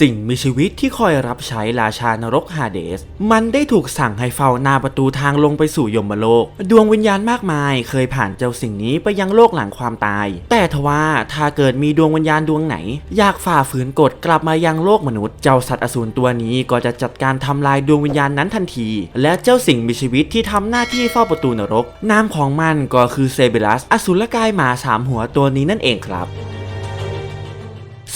สิ่งมีชีวิตที่คอยรับใช้ราชานรกฮาเดส มันได้ถูกสั่งให้เฝ้าหน้าประตูทางลงไปสู่ยมโลก ดวงวิญญาณมากมาย เคยผ่านเจ้าสิ่งนี้ไปยังโลกหลังความตาย แต่ทว่าถ้าเกิดมีดวงวิญญาณดวงไหน อยากฝ่าฝืนกฎกลับมายังโลกมนุษย์ เจ้าสัตว์อสูรตัวนี้ก็จะจัดการทำลายดวงวิญญาณนั้นทันที และเจ้าสิ่งมีชีวิตที่ทำหน้าที่เฝ้าประตูนรก นามของมันก็คือเซเบรัส อสูรกายหมาสามหัวตัวนี้นั่นเองครับ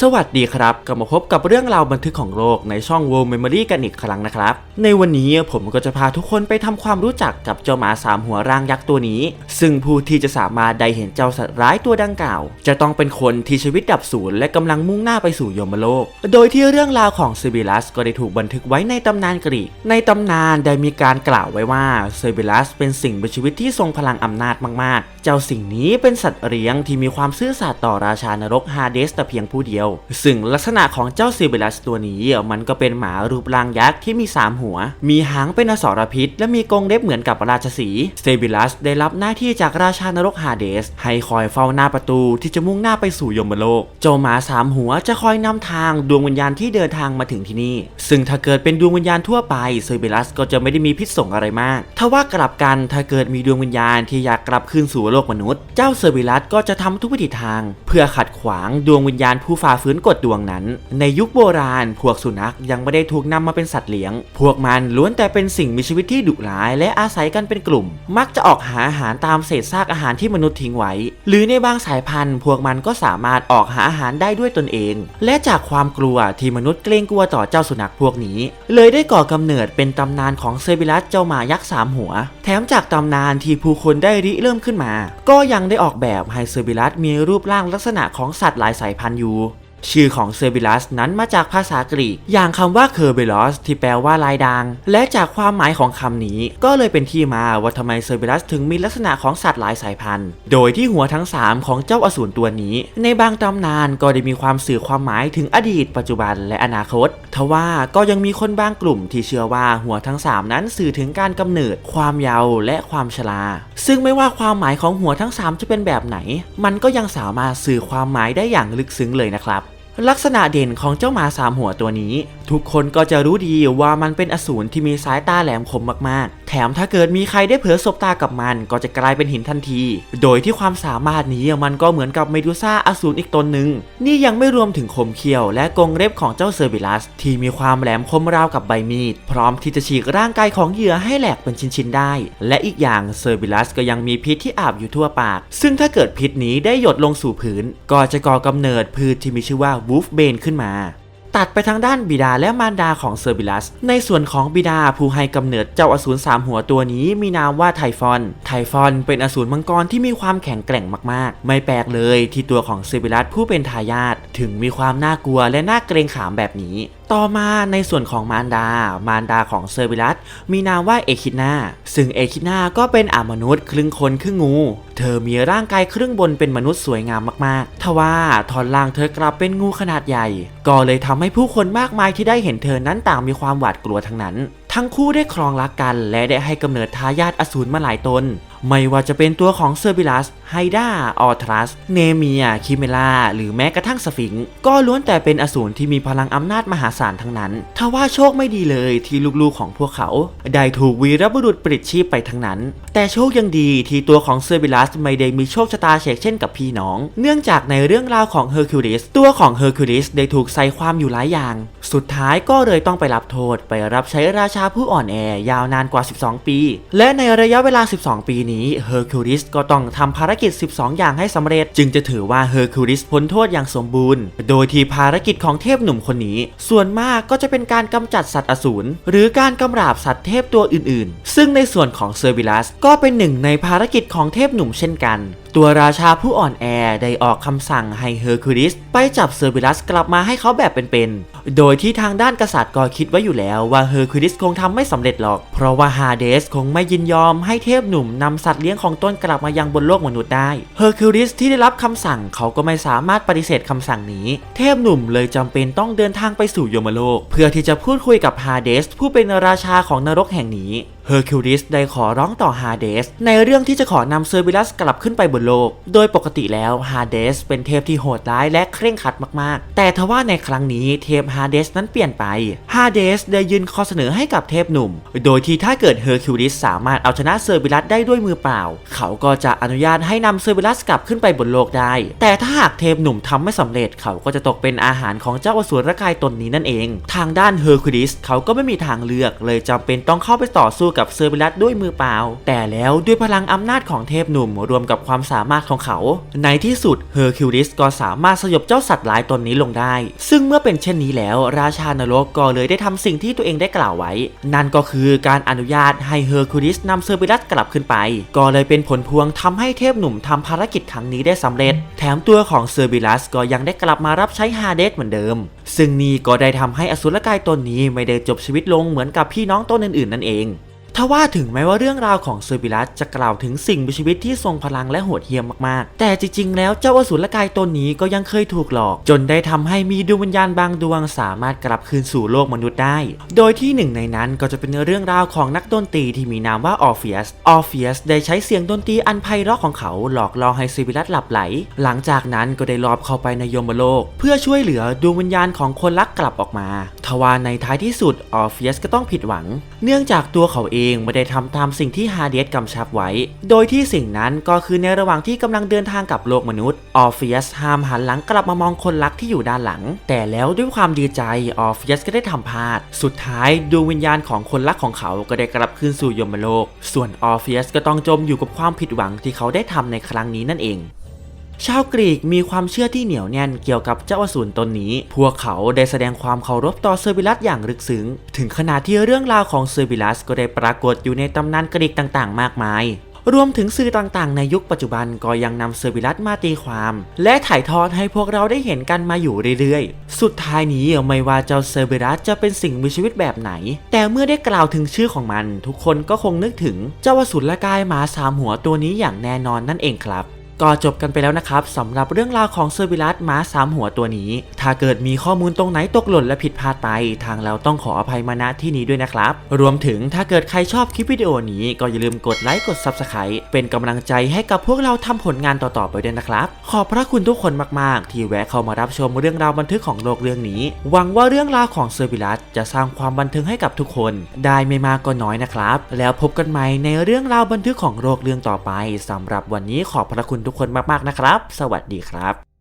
สวัสดีครับกลับมาพบกับเรื่องราวบันทึกของโลกในช่อง World Memory กันอีกครั้งนะครับ ในวันนี้ผมก็จะพาทุกคนไปทำความรู้จักกับเจ้าหมาสามหัวร่างยักษ์ตัวนี้ ซึ่งผู้ที่จะสามารถได้เห็นเจ้าสัตว์ร้ายตัวดังกล่าว จะต้องเป็นคนที่ชีวิตดับสูญและกำลังมุ่งหน้าไปสู่ยมโลก โดยที่เรื่องราวของเซบิลัสก็ได้ถูกบันทึกไว้ในตำนานกรีก ในตำนานได้มีการกล่าวไว้ว่าเซบิลัสเป็นสิ่งมีชีวิตที่ทรงพลังอำนาจมาก ๆ เจ้าสิ่งนี้เป็นสัตว์เลี้ยงที่มีความซื่อสัตย์ต่อราชานรกฮาเดสแต่เพียงผู้เดียวซึ่งลักษณะของเจ้าซิเบลัสตัวนี้มันก็เป็นหมารูปร่างยักษ์ที่มี 3 หัว มีหางเป็นอสรพิษ และมีกรงเล็บเหมือนกับราชสีห์เบลัสได้รับหน้าที่จากราชานรกฮาเดส ให้คอยเฝ้าหน้าประตูที่จะมุ่งหน้าไปสู่ยมโลก เจ้าหมาสามหัวจะคอยนำทางดวงวิญญาณที่เดินทางมาถึงที่นี่ ซึ่งถ้าเกิดเป็นดวงวิญญาณทั่วไปเซบิลัสก็จะไม่ได้มีพิษส่งอะไรมากถ้าว่ากลับกันถ้าเกิดมีดวงวิญญาณที่อยากกลับคืนสู่โลกมนุษย์ เจ้าเซบิลัสก็จะทำทุกวิถีทาง เพื่อขัดขวางดวงวิญญาณผู้ฝ่าฝืนกฎดวงนั้น ในยุคโบราณ พวกสุนัขยังไม่ได้ถูกนำมาเป็นสัตว์เลี้ยง พวกมันล้วนแต่เป็นสิ่งมีชีวิตที่ดุร้าย และอาศัยกันเป็นกลุ่ม มักจะออกหาอาหารตามเศษซากอาหารที่มนุษย์ทิ้งไว้ หรือในบางสายพันธุ์ พวกมันก็สามารถออกหาอาหารได้ด้วยตนเอง และจากความกลัวที่มนุษย์เกรงกลัวต่อเจ้าสุนัขพวกนี้ เลยได้ก่อกำเนิดเป็นตำนานของเซบิลัสเจ้าหมายักษ์สามหัว แถมจากตำนานที่ผู้คนได้ริเริ่มขึ้นมา ก็ยังได้ออกแบบให้เซบิลัสมีรูปร่างลักษณะของสัตว์หลายสายพันธุ์อยู่ ชื่อของเซอร์บิลัสนั้นมาจากภาษากรีก อย่างคำว่าเคอร์เบลอสที่แปลว่าลายด่าง และจากความหมายของคำนี้ ก็เลยเป็นที่มาว่าทำไมเซอร์บิลัสถึงมีลักษณะของสัตว์หลายสายพันธุ์ โดยที่หัวทั้ง 3 ของเจ้าอสูรตัวนี้ ในบางตำนานก็ได้มีความสื่อความหมายถึงอดีต ปัจจุบันและอนาคต ทว่าก็ยังมีคนบางกลุ่มที่เชื่อว่าหัวทั้ง 3 นั้นสื่อถึงการกำเนิด ความเยาว์และความชรา ซึ่งไม่ว่าความหมายของหัวทั้ง 3 จะเป็นแบบไหน มันก็ยังสามารถสื่อความหมายได้อย่างลึกซึ้งเลยนะครับ ลักษณะเด่นของเจ้าหมาสามหัวตัวนี้ทุกคนก็จะรู้ดีว่ามันเป็นอสูรที่มีสายตาแหลมคมมากๆ แถมถ้าเกิดมีใครได้เผลอสบตากับมัน ก็จะกลายเป็นหินทันที โดยที่ความสามารถนี้มันก็เหมือนกับเมดูซ่าอสูรอีกตนหนึ่ง นี่ยังไม่รวมถึงคมเขี้ยวและกรงเล็บของเจ้าเซอร์บิลัส ที่มีความแหลมคมราวกับใบมีด พร้อมที่จะฉีกร่างกายของเหยื่อให้แหลกเป็นชิ้นๆได้ และอีกอย่างเซอร์บิลัสก็ยังมีพิษที่อาบอยู่ทั่วปาก ซึ่งถ้าเกิดพิษนี้ได้หยดลงสู่พื้น ก็จะก่อกำเนิดพืชที่มีชื่อว่าวูฟเบนขึ้นมา ตัดไปทางด้านบิดาและมารดาของเซอร์บิลัส ในส่วนของบิดาผู้ให้กำเนิดเจ้าอสูรสามหัวตัวนี้มีนามว่าไทฟอน ไทฟอนเป็นอสูรมังกรที่มีความแข็งแกร่งมากๆ ไม่แปลกเลยที่ตัวของเซอร์บิลัสผู้เป็นทายาทถึงมีความน่ากลัวและน่าเกรงขามแบบนี้ ต่อมาในส่วนของมารดา มารดาของเซอร์บิลัสมีนามว่าเอคินาซึ่งเอคินาก็เป็นอามนุษย์ครึ่งคนครึ่งงู เธอมีร่างกายครึ่งบนเป็นมนุษย์สวยงามมากๆ ทว่าท่อนล่างเธอกลับเป็นงูขนาดใหญ่ ก็เลยทำให้ผู้คนมากมายที่ได้เห็นเธอนั้นต่างมีความหวาดกลัวทั้งนั้น ทั้งคู่ได้ครองรักกันและได้ให้กำเนิดทายาทอสูรมาหลายตน ไม่ว่าจะเป็นตัวของเซอร์บิลัส ไฮดาออทรัส เนเมีย คิเมล่า หรือแม้กระทั่งสฟิงค์ก็ล้วนแต่เป็นอสูรที่มีพลังอำนาจมหาศาลทั้งนั้น ทว่าโชคไม่ดีเลยที่ลูกๆของพวกเขา ได้ถูกวีรบุรุษปลิดชีพไปทั้งนั้น แต่โชคยังดีที่ตัวของเซอร์บิลัสไม่ได้มีโชคชะตาเฉกเช่นกับพี่น้อง เนื่องจากในเรื่องราวของเฮอร์คิวลิสตัวของเฮอร์คิวลิสได้ถูกใส่ความอยู่หลายอย่าง สุดท้ายก็เลยต้องไปรับโทษไปรับใช้ราชาผู้อ่อนแอยาวนานกว่า 12 ปี และในระยะเวลา 12 ปีนี้นี้เฮอร์คิวลิสก็ต้องทำภารกิจ 12 อย่างให้สำเร็จ จึงจะถือว่าเฮอร์คิวลิสพ้นโทษอย่างสมบูรณ์ โดยที่ภารกิจของเทพหนุ่มคนนี้ ส่วนมากก็จะเป็นการกำจัดสัตว์อสูรหรือการกำราบสัตว์เทพตัวอื่นๆ ซึ่งในส่วนของเซอร์บิลัสก็เป็นหนึ่งในภารกิจของเทพหนุ่มเช่นกัน ตัวราชาผู้อ่อนแอได้ออกคำสั่งให้เฮอร์คิวลิสไปจับเซอร์บิลัสกลับมาให้เขาแบบเป็นๆ โดยที่ทางด้านกษัตริย์ก็คิดไว้อยู่แล้วว่าเฮอร์คิวลิสคงทำไม่สำเร็จหรอก เพราะว่าฮาเดสคงไม่ยินยอมให้เทพหนุ่มนำสัตว์เลี้ยงของตนกลับมายังบนโลกมนุษย์ได้ เฮอร์คิวลิสที่ได้รับคำสั่งเขาก็ไม่สามารถปฏิเสธคำสั่งนี้ เทพหนุ่มเลยจำเป็นต้องเดินทางไปสู่ยมโลก เพื่อที่จะพูดคุยกับฮาเดสผู้เป็นราชาของนรกแห่งนี้เฮอร์คิวลิสได้ขอร้องต่อฮาเดสในเรื่องที่จะขอนำเซอร์บิลัสกลับขึ้นไปบนโลก โดยปกติแล้วฮาเดสเป็นเทพที่โหดร้ายและเคร่งครัดมากๆ แต่ทว่าในครั้งนี้เทพฮาเดสนั้นเปลี่ยนไปฮาเดสได้ยื่นข้อเสนอให้กับเทพหนุ่ม โดยที่ถ้าเกิดเฮอร์คิวลิสสามารถเอาชนะเซอร์บิลัสได้ด้วยมือเปล่า เขาก็จะอนุญาตให้นำเซอร์บิลัสกลับขึ้นไปบนโลกได้ แต่ถ้าหากเทพหนุ่มทำไม่สำเร็จเขาก็จะตกเป็นอาหารของเจ้าอสูรกายตนนี้นั่นเอง ทางด้านเฮอร์คิวลิสเขาก็ไม่มีทางเลือกเลยจำเป็นต้องเข้าไปต่อสู้กับเซอร์บิลัสด้วยมือเปล่า แต่แล้วด้วยพลังอำนาจของเทพหนุ่มรวมกับความสามารถของเขา ในที่สุดเฮอร์คิวลิสก็สามารถสยบเจ้าสัตว์ร้ายตนนี้ลงได้ ซึ่งเมื่อเป็นเช่นนี้แล้ว ราชานรกก็เลยได้ทำสิ่งที่ตัวเองได้กล่าวไว้ นั่นก็คือการอนุญาตให้เฮอร์คิวลิสนำเซอร์บิลัสกลับขึ้นไป ก็เลยเป็นผลพวงทำให้เทพหนุ่มทำภารกิจครั้งนี้ได้สำเร็จ แถมตัวของเซอร์บิลัสก็ยังได้กลับมารับใช้ฮาเดสเหมือนเดิม ซึ่งนี่ก็ได้ทำให้อสุรกายตนนี้ไม่ได้จบชีวิตลงเหมือนกับพี่น้องตนอื่นๆนั่นเอง ทว่าถึงแม้ว่าเรื่องราวของเซอร์บิลัสจะกล่าวถึงสิ่งมีชีวิตที่ทรงพลังและโหดเหี้ยมมากๆ แต่จริงๆ แล้วเจ้าอสูรกายตนนี้ก็ยังเคยถูกหลอก จนได้ทำให้มีดวงวิญญาณบางดวงสามารถกลับคืนสู่โลกมนุษย์ได้ โดยที่หนึ่งในนั้นก็จะเป็นเรื่องราวของนักดนตรีที่มีนามว่าออฟเฟียส ออฟเฟียสได้ใช้เสียงดนตรีอันไพเราะของเขาหลอกล่อให้เซอร์บิลัสหลับไหล หลังจากนั้นก็ได้ลอบเข้าไปในยมโลก เพื่อช่วยเหลือดวงวิญญาณของคนรักกลับออกมา ทว่าในท้ายที่สุดออฟเฟียสก็ต้องผิดหวัง เนื่องจากตัวเขาเองไม่ได้ทำตามสิ่งที่ฮาเดสกำชับไว้ โดยที่สิ่งนั้นก็คือในระหว่างที่กำลังเดินทางกับโลกมนุษย์ ออฟเฟียสห้ามหันหลังกลับมามองคนรักที่อยู่ด้านหลัง แต่แล้วด้วยความดีใจ ออฟเฟียสก็ได้ทำพลาด สุดท้ายดวงวิญญาณของคนรักของเขาก็ได้กลับคืนสู่ยมโลก ส่วนออฟเฟียสก็ต้องจมอยู่กับความผิดหวังที่เขาได้ทำในครั้งนี้นั่นเอง ชาวกรีกมีความเชื่อที่เหนียวแน่นเกี่ยวกับเจ้าอสูรตนนี้ พวกเขาได้แสดงความเคารพต่อเซอร์บิลัสอย่างลึกซึ้ง ถึงขนาดที่เรื่องราวของเซอร์บิลัสก็ได้ปรากฏอยู่ในตำนานกรีกต่างๆ มากมายรวมถึงสื่อต่างๆ ในยุคปัจจุบันก็ยังนำเซอร์บิลัสมาตีความ และถ่ายทอดให้พวกเราได้เห็นกันมาอยู่เรื่อยๆ สุดท้ายนี้ไม่ว่าเจ้าเซอร์บิลัสจะเป็นสิ่งมีชีวิตแบบไหน แต่เมื่อได้กล่าวถึงชื่อของมัน ทุกคนก็คงนึกถึงเจ้าอสูรกายหมาสามหัวตัวนี้อย่างแน่นอนนั่นเองครับ ก็จบกันไปแล้วนะครับสำหรับเรื่องราวของเซอร์บิลัสม้าสามหัวตัวนี้ ถ้าเกิดมีข้อมูลตรงไหนตกหล่นและผิดพลาดไป ทางเราต้องขออภัยมาณที่นี้ด้วยนะครับ รวมถึงถ้าเกิดใครชอบคลิปวิดีโอนี้ก็อย่าลืมกดไลค์กด Subscribe เป็นกำลังใจให้กับพวกเราทำผลงานต่อๆไปด้วยนะครับ ขอบพระคุณทุกคนมากๆ ที่แวะเข้ามารับชมเรื่องราวบันทึกของโลกเรื่องนี้ หวังว่าเรื่องราวของเซอร์บิลัสจะสร้างความบันเทิงให้กับทุกคน ได้ไม่มากก็น้อยนะครับ แล้วพบกันใหม่ในเรื่องราวบันทึกของโลกเรื่องต่อไปสำหรับวันนี้ขอบพระคุณทุทุกคนมากๆนะครับ สวัสดีครับ